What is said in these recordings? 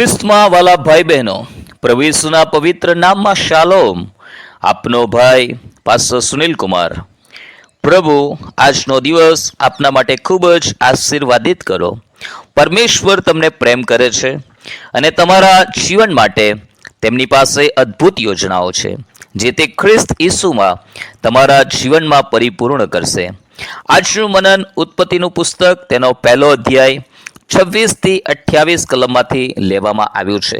ખ્રિસ્તમાં વાલા ભાઈ બહેનો પ્રવેશના પવિત્ર નામમાં શાલોમ. આપનો ભાઈ પાસ્ટર સુનિલ કુમાર પ્રભુ, આજનો દિવસ આપના માટે ખૂબ જ આશીર્વાદિત કરો. પરમેશ્વર તમને પ્રેમ કરે છે અને તમારા જીવન માટે તેમની પાસે અદ્ભુત યોજનાઓ છે, જે તે ખ્રિસ્ત ઈસુમાં તમારા જીવનમાં પરિપૂર્ણ કરશે. આજનું મનન ઉત્પત્તિનું પુસ્તક, તેનો પહેલો અધ્યાય છવ્વીસથી અઠ્યાવીસ કલમમાંથી લેવામાં આવ્યું છે.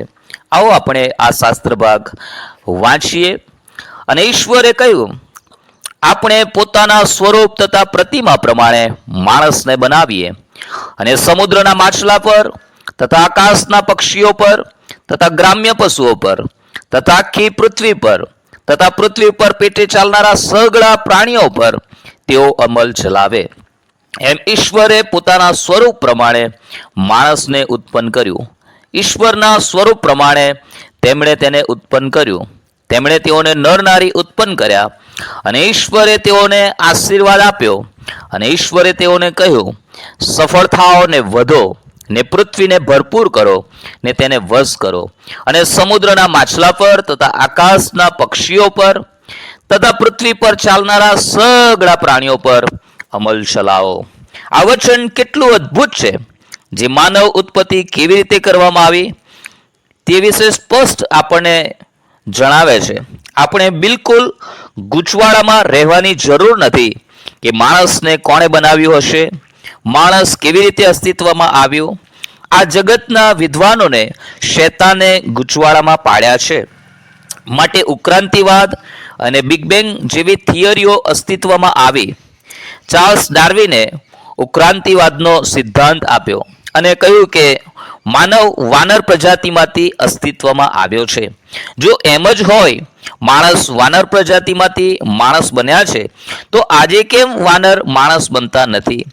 આવો આપણે આ શાસ્ત્ર ભાગ વાંચીએ અને ઈશ્વરે કહ્યું, આપણે પોતાના સ્વરૂપ તથા પ્રતિમા પ્રમાણે માણસને બનાવીએ અને સમુદ્રના માછલા પર તથા આકાશના પક્ષીઓ પર તથા ગ્રામ્ય પશુઓ પર તથા આખી પૃથ્વી પર તથા પૃથ્વી પર પેટે ચાલનારા સગળા પ્રાણીઓ પર તેઓ અમલ ચલાવે. એમ ઈશ્વરે પોતાના સ્વરૂપ પ્રમાણે માણસને ઉત્પન્ન કર્યું. ઈશ્વરના સ્વરૂપ પ્રમાણે તેમણે તેને ઉત્પન્ન કર્યું. તેમણે તેઓને નર નારી ઉત્પન્ન કર્યા અને ઈશ્વરે તેઓને આશીર્વાદ આપ્યો અને ઈશ્વરે તેઓને કહ્યું સફળ થાઓ ને વધો, ને પૃથ્વીને ભરપૂર કરો, ને તેને વશ કરો. અને સમુદ્રના માછલા પર તથા આકાશના પક્ષીઓ પર તથા પૃથ્વી પર ચાલનારા સગળા પ્રાણીઓ પર અમલ ચલાવો આ વચન કેટલું અદ્ભુત છે. જે માનવ ઉત્પત્તિ કેવી રીતે કરવામાં આવી, તે વિશે સ્પષ્ટ આપણને જણાવે છે. આપણે બિલકુલ ગૂંચવાડામાં રહેવાની જરૂર નથી કે માણસને કોણે બનાવ્યું હશે, માણસ કેવી રીતે અસ્તિત્વમાં આવ્યું. આ જગતના વિદ્વાનોને શેતાને ગૂંચવાડામાં પાડ્યા છે. માટે ઉક્રાંતિવાદ અને બિગ બેંગ જેવી થિયરીઓ અસ્તિત્વમાં આવી. ચાર્લ્સ ડાર્વિને ઉક્રાંતિવાદનો સિદ્ધાંત આપ્યો અને કહ્યું કે માનવ વાનર પ્રજાતિમાંથી અસ્તિત્વમાં આવ્યો છે. જો એમ જ હોય, માણસ વાનર પ્રજાતિમાંથી માણસ બન્યા છે, તો આજે કેમ વાનર માણસ બનતા નથી?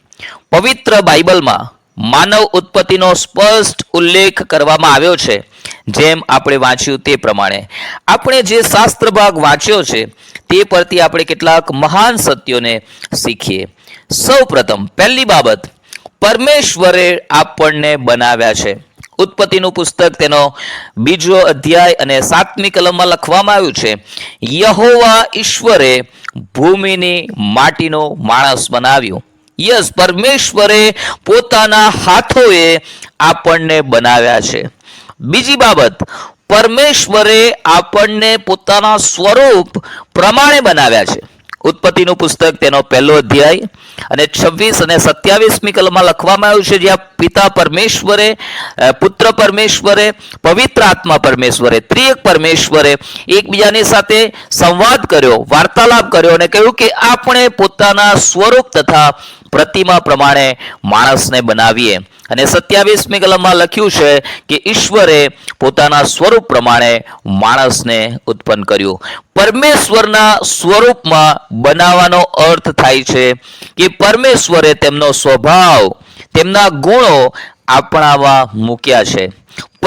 પવિત્ર બાઇબલમાં માનવ ઉત્પત્તિનો સ્પષ્ટ ઉલ્લેખ કરવામાં આવ્યો છે. જેમ આપણે વાંચ્યું તે પ્રમાણે. આપણે જે શાસ્ત્ર ભાગ વાંચ્યો છે, તે પરથી આપણે કેટલાક મહાન સત્યોને શીખીએ. સૌ પ્રથમ પહેલી બાબત, પરમેશ્વરે આપણને બનાવ્યા છે. ઉત્પત્તિનું પુસ્તક તેનો બીજો અધ્યાય અને સાતમી કલમમાં લખવામાં આવ્યું છે, યહોવા ઈશ્વરે ભૂમિની માટીનો માણસ બનાવ્યું. યસ, પરમેશ્વરે પોતાના હાથોએ આપણને બનાવ્યા છે. બીજી બાબત, પરમેશ્વરે આપણને પોતાના સ્વરૂપ પ્રમાણે બનાવ્યા છે. ઉત્પત્તિનું પુસ્તક, તેનો પહેલો અધ્યાય અને છવ્વીસ અને સત્યાવીસમી કલમમાં લખવામાં આવ્યું છે, જ્યાં પિતા પરમેશ્વરે પુત્ર પરમેશ્વરે, પવિત્ર આત્મા પરમેશ્વરે ત્રિએક પરમેશ્વરે એકબીજાની સાથે સંવાદ કર્યો, વાર્તાલાપ કર્યો અને કહ્યું કે આપણે પોતાના સ્વરૂપ તથા પ્રતિમા પ્રમાણે માણસને બનાવીએ. અને સત્યાવીસમી કલમમાં લખ્યું છે કે ઈશ્વરે પોતાના સ્વરૂપ પ્રમાણે માણસને ઉત્પન્ન કર્યું. પરમેશ્વરના સ્વરૂપમાં બનાવવાનો અર્થ થાય છે કે પરમેશ્વરે તેમનો સ્વભાવ, તેમના ગુણો આપણામાં મૂક્યા છે.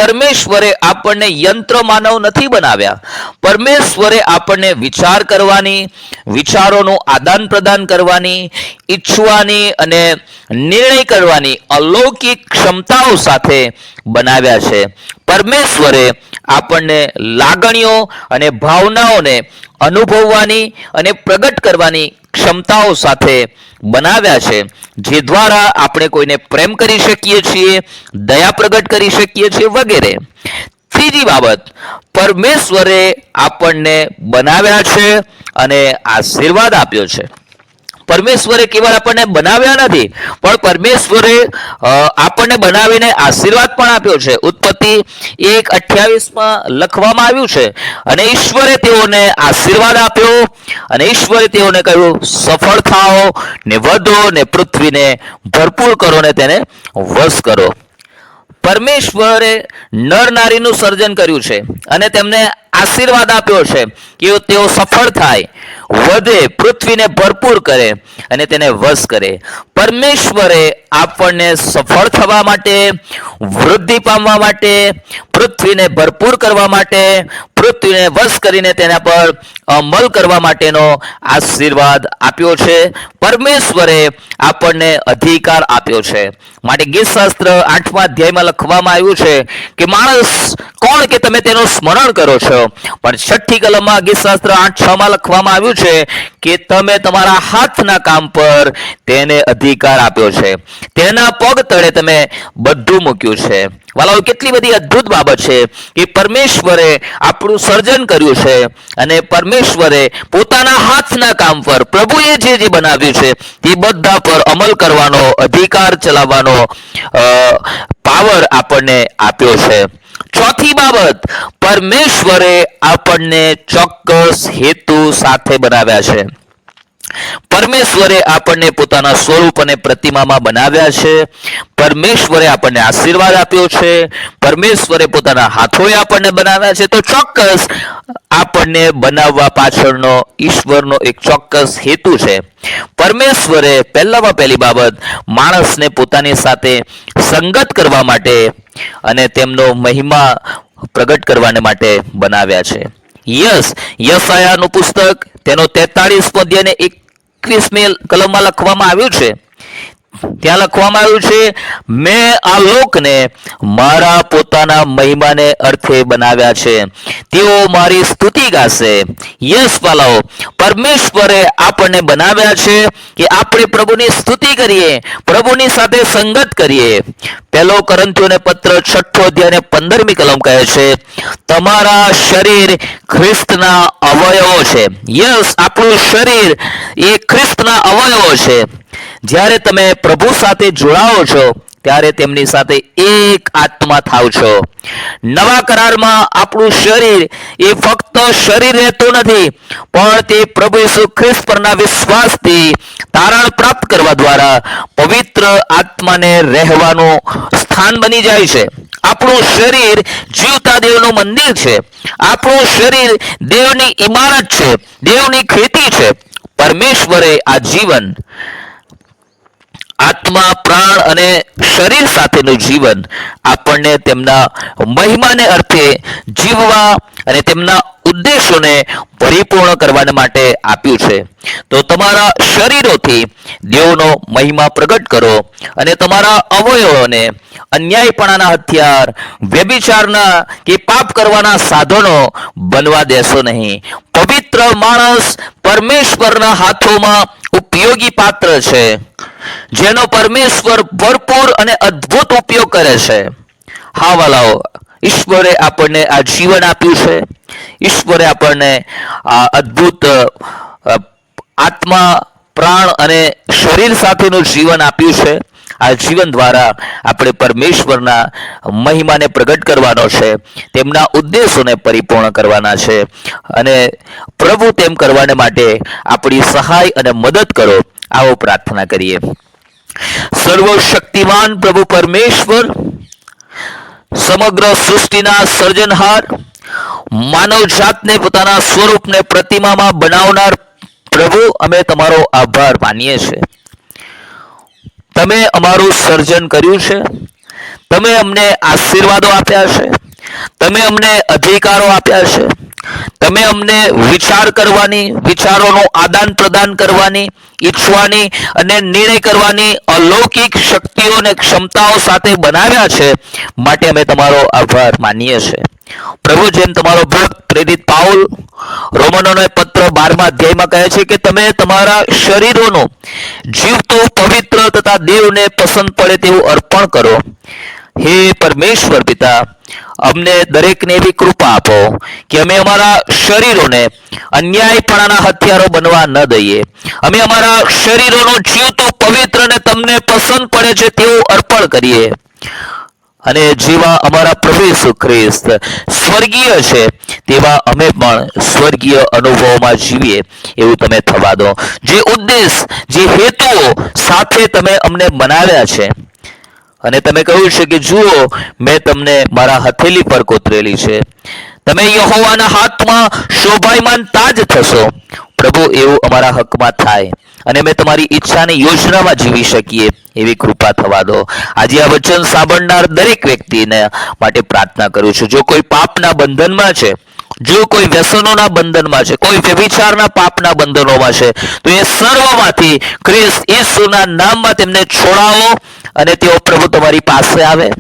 પરમેશ્વરે આપણને યંત્ર માનવ નથી બનાવ્યા. પરમેશ્વરે આપણને વિચાર કરવાની, વિચારોનું આદાન પ્રદાન કરવાની, ઈચ્છવાની અને નિર્ણય કરવાની અલૌકિક ક્ષમતાઓ સાથે બનાવ્યા છે. પરમેશ્વરે આપણને લાગણીઓ અને ભાવનાઓને અનુભવવાની અને પ્રગટ કરવાની ક્ષમતાઓ સાથે બનાવ્યા છે, જે દ્વારા આપણે કોઈને પ્રેમ કરી શકીએ છીએ, દયા પ્રગટ કરી શકીએ છીએ વગેરે. ત્રીજી બાબત, પરમેશ્વરે આપણને બનાવ્યા છે અને આશીર્વાદ આપ્યો છે. પરમેશ્વરે કેવળ આપણને બનાવ્યા નથી, પણ પરમેશ્વરે આપણને બનાવીને આશીર્વાદ પણ આપ્યો છે. ઉત્પત્તિ એક અઠ્યાવીસમાં લખવામાં આવ્યું છે. અને ઈશ્વરે તેઓને આશીર્વાદ આપ્યો, અને ઈશ્વરે તેઓને કહ્યું, સફળ થાઓ ને વધો ને પૃથ્વીને ભરપૂર કરો ને તેને વશ કરો. પરમેશ્વરે નર નારીનું સર્જન કર્યું છે, અને તેમને આશીર્વાદ આપ્યો છે કે તેઓ સફળ થાય, વધે, પૃથ્વીને ભરપૂર કરે અને તેને વશ કરે. પરમેશ્વરે આપણને સફળ થવા માટે, વૃદ્ધિ પામવા માટે પૃથ્વીને ભરપૂર કરવા માટે, પૃથ્વીને વશ કરીને તેના પર અમલ કરવા માટેનો આશીર્વાદ આપ્યો છે. પરમેશ્વરે આપણને અધિકાર આપ્યો છે. માટે ગીતશાસ્ત્ર આઠમા અધ્યાયમાં લખવામાં આવ્યું છે કે, માણસ કોણ કે તમે તેનું સ્મરણ કરો છો? પણ છઠ્ઠી કલમમાં ગીતશાસ્ત્ર આઠ છ માં લખવામાં આવ્યું છે કે, તમે તમારા હાથના કામ પર તેને અધિકાર આપ્યો છે. તેના પગ તળે તમે બધું મૂક્યું છે. વાલાઓ કેટલી બધી અદ્ભુત બાબત છે કે પરમેશ્વરે આપણું સર્જન કર્યું છે અને પરમેશ્વરે પોતાના હાથના કામ પર પ્રભુએ જે જે બનાવ્યું છે તે બધા પર અમલ કરવાનો, અધિકાર ચલાવવાનો પાવર આપણને આપ્યો છે. ચોથી બાબત, પરમેશ્વરે આપણને ચોક્કસ હેતુ સાથે બનાવ્યા છે. પરમેશ્વરે આપણને પોતાના સ્વરૂપ અને પ્રતિમામાં બનાવ્યા છે. પરમેશ્વરે આપણને આશીર્વાદ આપ્યો છે. પરમેશ્વરે પોતાના હાથોએ આપણને બનાવ્યા છે. તો ચોક્કસ આપણને બનાવવા પાછળનો ઈશ્વરનો એક ચોક્કસ હેતુ છે. પરમેશ્વરે પહેલામાં પહેલી બાબત માણસને પોતાની સાથે સંગત કરવા માટે અને તેમનો મહિમા પ્રગટ કરવાને માટે બનાવ્યા છે. યસ યસાયાનું પુસ્તક તેનો તેતાળીસ પદ્ય અને એકવીસમી કલમમાં લખવામાં આવ્યું છે. ત્યાં લખવામાં આવ્યું છે, મેં આ લોકને મારા પોતાના મહિમાને અર્થે બનાવ્યા છે. તેઓ મારી સ્તુતિ ગાશે. યસ, પાલાઓ, પરમેશ્વરે આપણને બનાવ્યા છે કે આપણે પ્રભુની સ્તુતિ કરીએ, પ્રભુની સાથે સંગત કરીએ. પહેલો કરંથીઓને પત્ર છઠ્ઠો અધ્યાય પંદરમી કલમ કહે છે, તમારા શરીર ખ્રિસ્તના અવયવો છે. યસ, આપણું શરીર એ ખ્રિસ્તના અવયવો છે. જ્યારે તમે પ્રભુ સાથે જોડાઓ છો, ત્યારે તેમની સાથે એક આત્મા થાવ છો. નવા કરારમાં આપણું શરીર એ ફક્ત શરીર રહેતું નથી, પણ તે પ્રભુ ઈસુ ખ્રિસ્ત પરના વિશ્વાસથી તારણ પ્રાપ્ત કરવા દ્વારા પવિત્ર આત્માને રહેવાનું સ્થાન બની જાય છે. આપણું શરીર જીવતા દેવનું મંદિર છે. આપણું શરીર દેવની ઇમારત છે, દેવની ખેતી છે. પરમેશ્વરે આ જીવન આત્મા, પ્રાણ અને શરીર સાથેનું જીવન આપણને તેમના મહિમાને અર્થે જીવવા અને તેમના ઉદ્દેશોને પરિપૂર્ણ કરવાને માટે આપ્યું છે. તો તમારા શરીરોથી દેવનો મહિમા પ્રગટ કરો અને તમારા અવયવોને અન્યાયપણાના હથિયાર, વ્યભિચારના કે પાપ કરવાના સાધનો બનવા દેશો નહીં. પવિત્ર માણસ પરમેશ્વરના હાથોમાં ઉપયોગી પાત્ર છે. જેનો પરમેશ્વર ભરપૂર અને અદ્ભુત ઉપયોગ કરે છે. હા, વાલાઓ, ઈશ્વરે આપણને આ જીવન આપ્યું છે. ઈશ્વરે આપણને આ અદ્ભુત આત્મા, પ્રાણ અને શરીર સાથેનું જીવન આપ્યું છે. આ જીવન દ્વારા આપણે પરમેશ્વરના મહિમાને પ્રગટ કરવાનો છે. તેમના ઉદ્દેશોને પરિપૂર્ણ કરવાના છે. અને પ્રભુ તેમ કરવાને માટે આપણી સહાય અને મદદ કરો. આવો પ્રાર્થના કરીએ. સર્વશક્તિમાન પ્રભુ પરમેશ્વર, સમગ્ર સૃષ્ટિના સર્જનહાર, માનવ જાતને પોતાના સ્વરૂપને પ્રતિમામાં બનાવનાર પ્રભુ અમે તમારો આભાર માનીએ છીએ તમે અમારું સર્જન કર્યું છે. તમે અમને આશીર્વાદો આપ્યા છે. તમે અમને અધિકારો આપ્યા છે. તમે અમને વિચાર કરવાની, વિચારોનું આદાન પ્રદાન કરવાની, ઈચ્છવાની અને નિર્ણય કરવાની અલૌકિક શક્તિઓ અને ક્ષમતાઓ સાથે બનાવ્યા છે માટે અમે તમારો આભાર માનીએ છીએ. પ્રભુ, જેમ તમારો ભક્ત પ્રેરિત પાઉલ રોમનોનો પત્ર બારમા અધ્યાયમાં કહે છે કે તમે તમારા શરીરોનું જીવતું પવિત્ર તથા દેવને પસંદ પડે તેવું અર્પણ કરો. હે પરમેશ્વર પિતા, અમને દરેકને એવી કૃપા આપો કે અમે અમારા શરીરોને અન્યાયપણાના હથિયારો બનવા ન દઈએ. અમે અમારા શરીરોનું જીવતું પવિત્ર અને તમને પસંદ પડે છે તેવું અર્પણ કરીએ. અને જેવા અમારા પ્રભુ ઈસુ ખ્રિસ્ત સ્વર્ગીય છે, તેવા અમે પણ સ્વર્ગીય અનુભવોમાં જીવીએ એવું તમે થવા દો. જે ઉદ્દેશ, જે હેતુઓ સાથે તમે અમને બનાવ્યા છે અને તમે કહ્યું છે કે જુઓ, મેં તમને મારા હથેલી પર કોતરેલી છે. તમે યહોવાના હાથમાં શોભાયમાન તાજ થશો. પ્રભુ, એવું અમારા હકમાં થાય અને અમે તમારી ઈચ્છાની યોજનામાં જીવી શકીએ એવી કૃપા થવા દો. આજે આ વચન સાંભળનાર દરેક વ્યક્તિને માટે પ્રાર્થના કરું છું. જો કોઈ પાપના બંધનમાં છે, જો કોઈ વ્યસનોના બંધનમાં છે, કોઈ વ્યભિચારના પાપના બંધનોમાં છે, તો એ સર્વમાંથી ખ્રિસ્ત ઈસુના નામમાં તેમને છોડાવો અને તેઓ પ્રભુ તમારી પાસે આવે.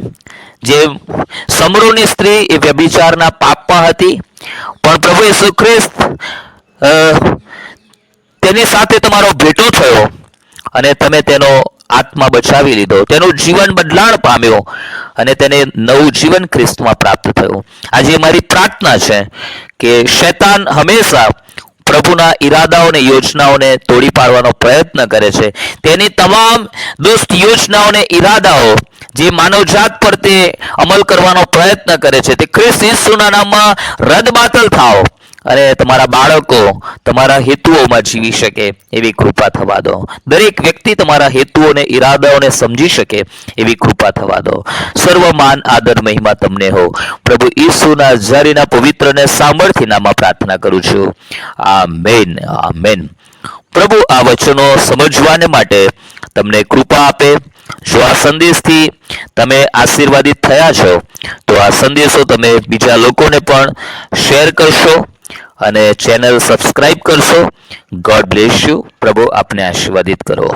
જે સમરૂની સ્ત્રી એ વ્યભિચારના પાપમાં હતી. પણ પ્રભુ ઈસુ ખ્રિસ્ત તેની સાથે તમારો ભેટો થયો અને તમે તેનો આત્મા બચાવી લીધો. તેનું જીવન બદલાણ પામ્યો અને તેને નવું જીવન ખ્રિસ્તમાં પ્રાપ્ત થયું. આજે મારી પ્રાર્થના છે કે શૈતાન હંમેશા પ્રભુના ઈરાદાઓને, યોજનાઓને તોડી પાડવાનો પ્રયત્ન કરે છે. તેની તમામ દુષ્ટ યોજનાઓને ઈરાદાઓ જે માનવજાત પર તે અમલ કરવાનો પ્રયત્ન કરે છે. તે ખ્રિસ્ત ઈસુના નામમાં રદબાતલ થાઓ. અને તમારા બાળકો તમારા હેતુઓમાં જીવી શકે એવી કૃપા થવા દો. દરેક વ્યક્તિ તમારા હેતુઓને, ઈરાદાઓને સમજી શકે એવી કૃપા થવા દો. સર્વમાન આદર મહિમા તમને હો. પ્રભુ ઈસુના જારીના પવિત્રને સામર્થ્ય નામમાં પ્રાર્થના કરું છું. આ મેન આ મેન પ્રભુ આ વચનો સમજવાને માટે તમને કૃપા આપે. જો આ સંદેશથી તમે આશીર્વાદિત થયા છો, તો આ સંદેશો તમે બીજા લોકોને પણ શેર કરશો. અને ચેનલ સબસ્ક્રાઈબ કરશો. ગોડ બ્લેસ યુ પ્રભુ આપને આશીર્વાદિત કરો.